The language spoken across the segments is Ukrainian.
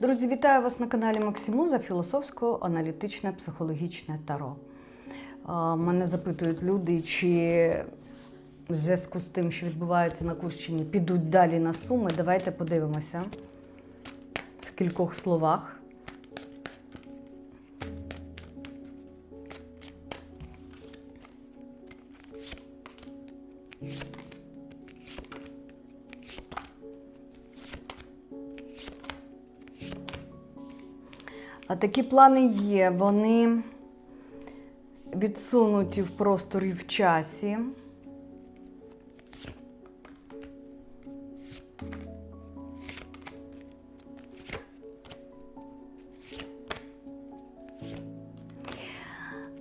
Друзі, вітаю вас на каналі Максимуза філософського аналітичне психологічне таро. Мене запитують люди, чи в зв'язку з тим, що відбувається на Курщині, підуть далі на суми. Давайте подивимося в кількох словах. А такі плани є. Вони відсунуті в просторі в часі.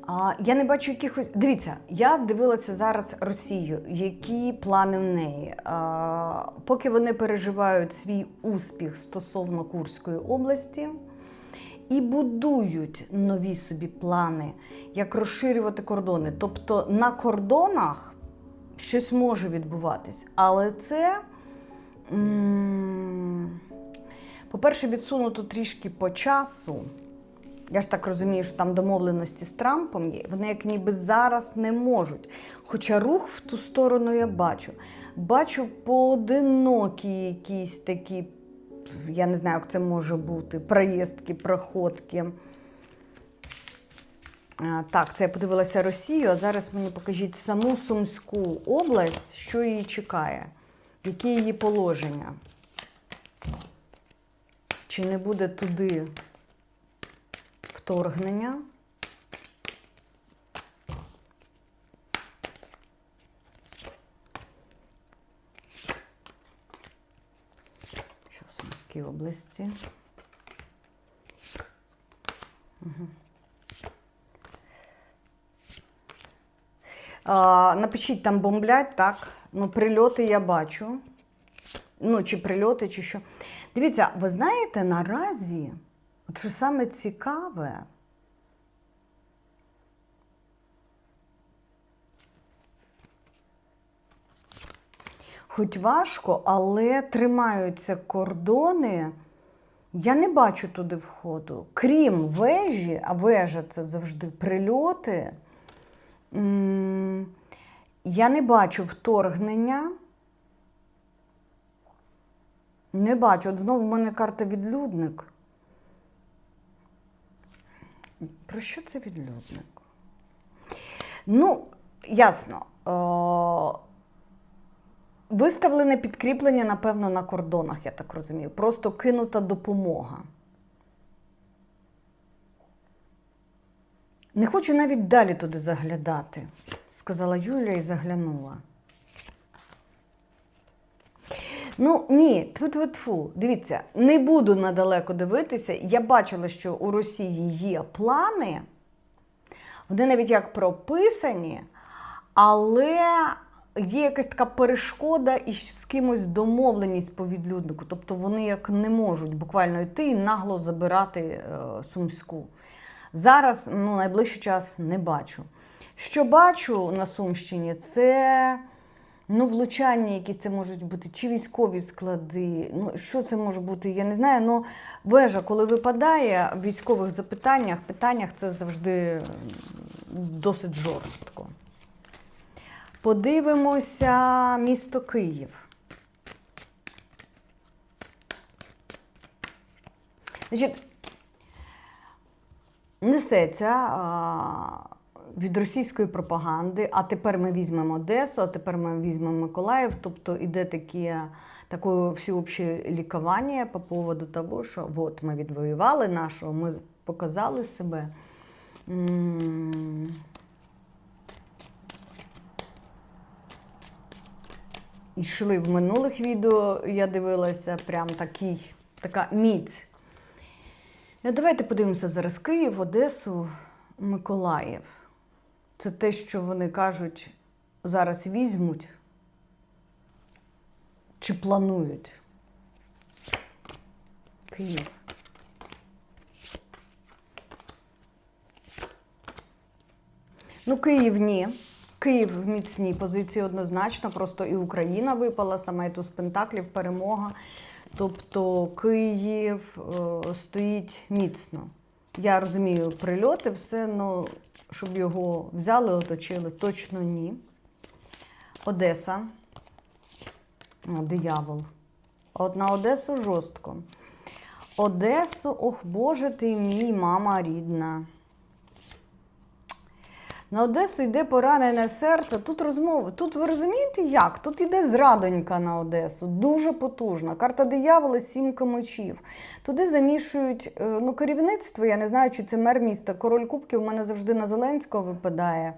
А, я не бачу якихось. Дивіться, я дивилася зараз Росію, які плани в неї. А, поки вони переживають свій успіх стосовно Курської області і будують нові собі плани, як розширювати кордони. Тобто на кордонах щось може відбуватись, але це. По-перше, відсунуто трішки по часу. Я ж так розумію, що там домовленості з Трампом є. Вони як ніби зараз не можуть. Хоча рух в ту сторону я бачу. Бачу поодинокі якісь такі, я не знаю, як це може бути, проїздки, проходки. Так, це я подивилася Росію, а зараз мені покажіть саму Сумську область, що її чекає, які її положення. Чи не буде туди вторгнення? Що області? А, напишіть, там бомблять, так. Ну, прильоти я бачу. Ну, чи прильоти, чи що. Дивіться, ви знаєте, наразі, от що саме цікаве, хоч важко, але тримаються кордони. Я не бачу туди входу. Крім вежі, а вежа це завжди прильоти. Я не бачу вторгнення. Не бачу. От знову в мене карта відлюдник. Про що це відлюдник? Ну, ясно. Виставлене підкріплення, напевно, на кордонах, я так розумію. Просто кинута допомога. Не хочу навіть далі туди заглядати, сказала Юля і заглянула. Ну ні, тьфу-тьфу-тьфу. Дивіться, не буду надалеко дивитися. Я бачила, що у Росії є плани, вони навіть як прописані, але є якась така перешкода і з кимось домовленість по відлюднику. Тобто вони як не можуть буквально йти і нагло забирати е, Сумську. Зараз, ну, найближчий час не бачу. Що бачу на Сумщині, це ну, влучання, якісь це можуть бути, чи військові склади. Ну, що це може бути, я не знаю. Ну, вежа, коли випадає в військових запитаннях, питаннях це завжди досить жорстко. Подивимося місто Київ. Значить, несеться а, від російської пропаганди, а тепер ми візьмемо Одесу, а тепер ми візьмемо Миколаїв. Тобто іде таке, таке всеобще лікування по поводу того, що от ми відвоювали нашого, ми показали себе. Йшли в минулих відео, я дивилася, прям такий, така міць. Ну, давайте подивимося зараз Київ, Одесу, Миколаїв. Це те, що вони кажуть, зараз візьмуть чи планують. Київ. Ну, Київ ні. Київ в міцній позиції однозначно, просто і Україна випала, саме туз Пентаклів, перемога. Тобто Київ е, стоїть міцно. Я розумію, прильоти, все, ну, щоб його взяли, оточили, точно ні. Одеса. О, диявол. От на Одесу жорстко. Одесу, ох Боже ти мій, мама рідна. На Одесу йде поранене серце. Тут розмови. Тут ви розумієте як? Тут іде зрадонька на Одесу, дуже потужна. Карта диявола, сімка мечів. Туди замішують е, ну, керівництво. Я не знаю, чи це мер міста. Король Кубків у мене завжди на Зеленського випадає.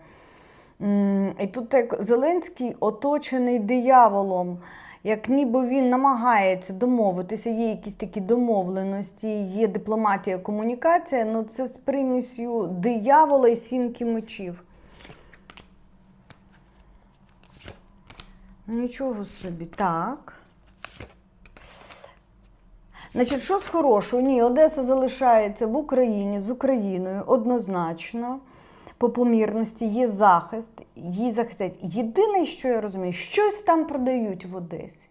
І тут як Зеленський оточений дияволом, як ніби він намагається домовитися, є якісь такі домовленості, є дипломатія, комунікація, ну це з примісю диявола і сімки мечів. Нічого собі. Так. Значить, що з хорошого? Ні, Одеса залишається в Україні з Україною однозначно. По помірності є захист, її захистять. Єдине, що я розумію, щось там продають в Одесі.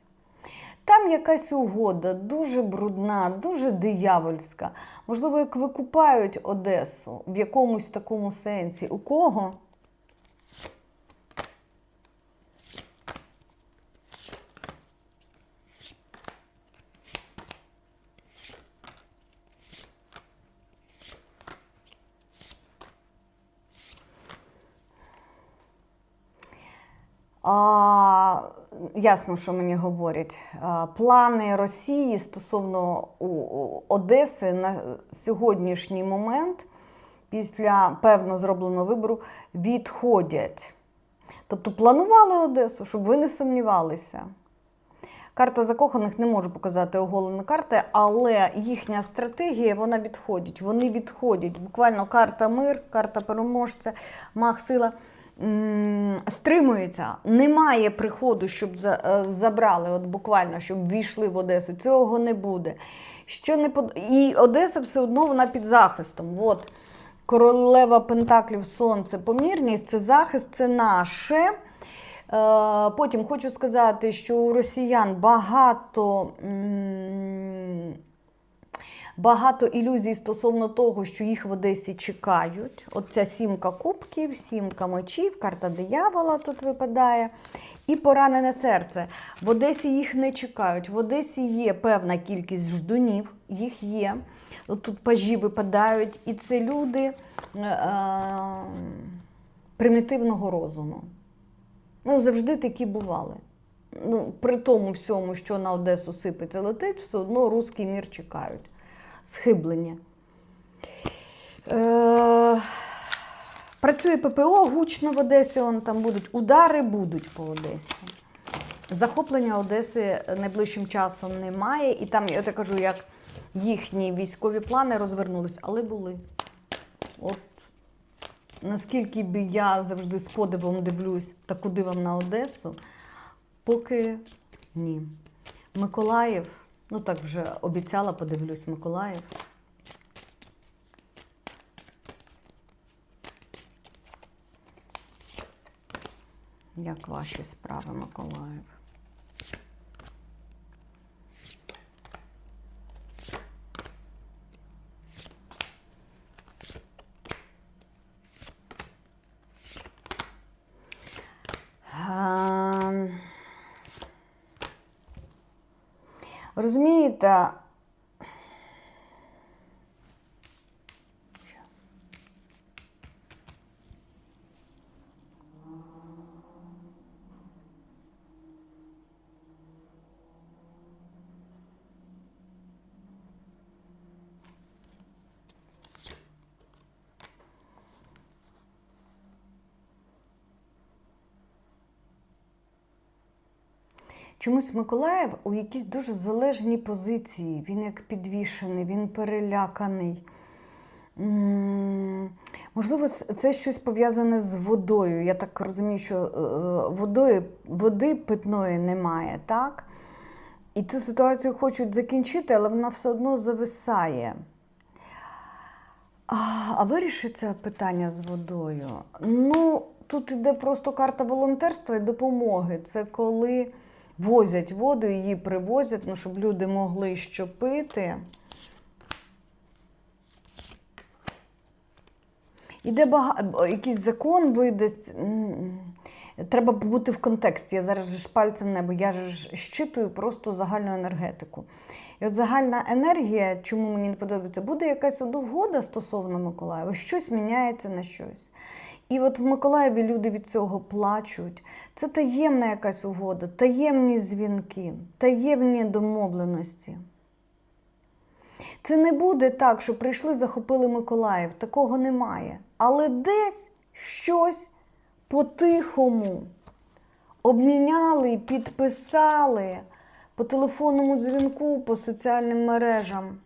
Там якась угода дуже брудна, дуже диявольська. Можливо, як викупають Одесу в якомусь такому сенсі. У кого? А, ясно, що мені говорять. А, плани Росії стосовно Одеси на сьогоднішній момент, після певно зробленого вибору, відходять. Тобто планували Одесу, щоб ви не сумнівалися. Карта закоханих не можу показати оголені карти, але їхня стратегія вона відходить. Вони відходять. Буквально карта мир, карта переможця, мах сила стримується. Немає приходу, щоб е, забрали, от буквально, щоб війшли в Одесу. Цього не буде. Що не под... І Одеса все одно вона під захистом. От. Королева Пентаклів Сонце, помірність це захист, це наше. Е, Потім хочу сказати, що у росіян багато, багато ілюзій стосовно того, що їх в Одесі чекають. Оця сімка кубків, сімка мечів, карта диявола тут випадає. І поранене серце. В Одесі їх не чекають. В Одесі є певна кількість ждунів, їх є. Тут пажі випадають, і це люди е, е, примітивного розуму. Ну, завжди такі бували. Ну, при тому всьому, що на Одесу сипеться летить, все одно руський мір чекають. Схиблення. Е, працює ППО гучно в Одесі, он там будуть. Удари будуть по Одесі. Захоплення Одеси найближчим часом немає. І там, я так кажу, як їхні військові плани розвернулись, але були. От наскільки б я завжди з подивом дивлюсь та куди вам на Одесу, поки ні. Миколаїв, ну так вже обіцяла, подивлюсь, Миколаїв. Як ваші справи, Миколаїв? Ем, Розумієте, Чомусь Миколаїв у якійсь дуже залежній позиції. Він як підвішений, він переляканий. Можливо, це- щось пов'язане з водою. Я так розумію, що е, водою, води питної немає, так? І цю ситуацію хочуть закінчити, але вона все одно зависає. А вирішиться питання з водою? Ну, тут іде просто карта волонтерства і допомоги. Це коли возять воду, її привозять, ну, щоб люди могли що пити. Іде багато, якийсь закон видасть. Треба бути в контексті. Я зараз ж пальцем небо, я ж щитую просто загальну енергетику. І от загальна енергія, чому мені не подобається, буде якась угода стосовно Миколаєва, щось міняється на щось. І от в Миколаєві люди від цього плачуть. Це таємна якась угода, таємні дзвінки, таємні домовленості. Це не буде так, що прийшли, захопили Миколаїв. Такого немає. Але десь щось по-тихому обміняли, підписали по телефонному дзвінку, по соціальним мережам.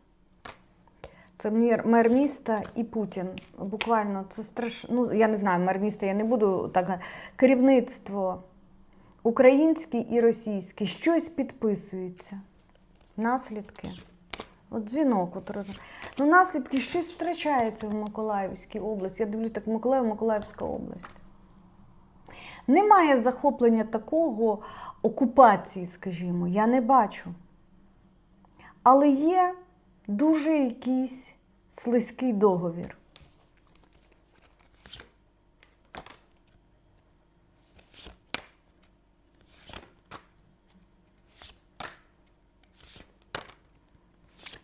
Це мер, міста і Путін. Буквально це страшно. Ну, я не знаю, мер міста, я не буду так. Керівництво українське і російське щось підписується. Наслідки. От дзвінок. От, роз- ну, наслідки щось втрачається в Миколаївській області. Я дивлюсь так, Миколаїв, Миколаївська область. Немає захоплення такого окупації, скажімо, я не бачу. Але є дуже якийсь слизький договір.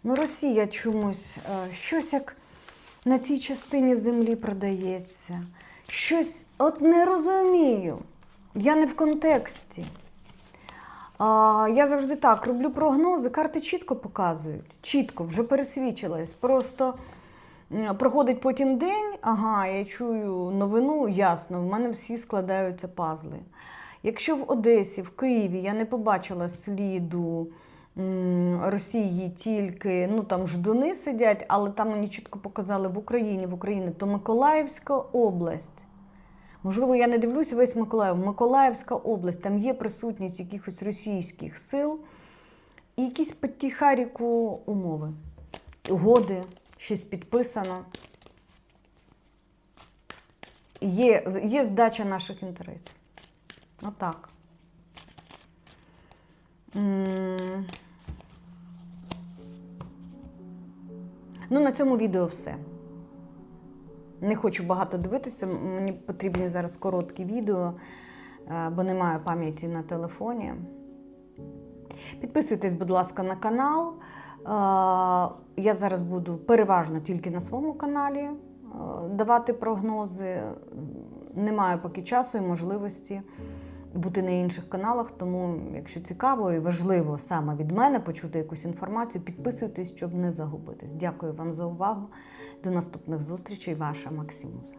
Ну, Росія чомусь е, щось як на цій частині землі продається. Щось от не розумію. Я не в контексті. А, я завжди так роблю прогнози, карти чітко показують. Чітко, вже пересвідчилась. Просто проходить потім день, ага, я чую новину, ясно, в мене всі складаються пазли. Якщо в Одесі, в Києві я не побачила сліду Росії тільки, ну там ждуни сидять, але там мені чітко показали в Україні, в Україні, то Миколаївська область. Можливо, я не дивлюся весь Миколаїв. Миколаївська область, там є присутність якихось російських сил і якісь потіхаріку умови, угоди, щось підписано. Є, є здача наших інтересів. Отак. Ну, на цьому відео все. Не хочу багато дивитися, мені потрібні зараз короткі відео, е, бо немає пам'яті на телефоні. Підписуйтесь, будь ласка, на канал. Е, Я зараз буду переважно тільки на своєму каналі е, давати прогнози. Немає поки часу і можливості бути на інших каналах. Тому, якщо цікаво і важливо саме від мене почути якусь інформацію, підписуйтесь, щоб не загубитись. Дякую вам за увагу. До наступних зустрічей, ваша Максимуса.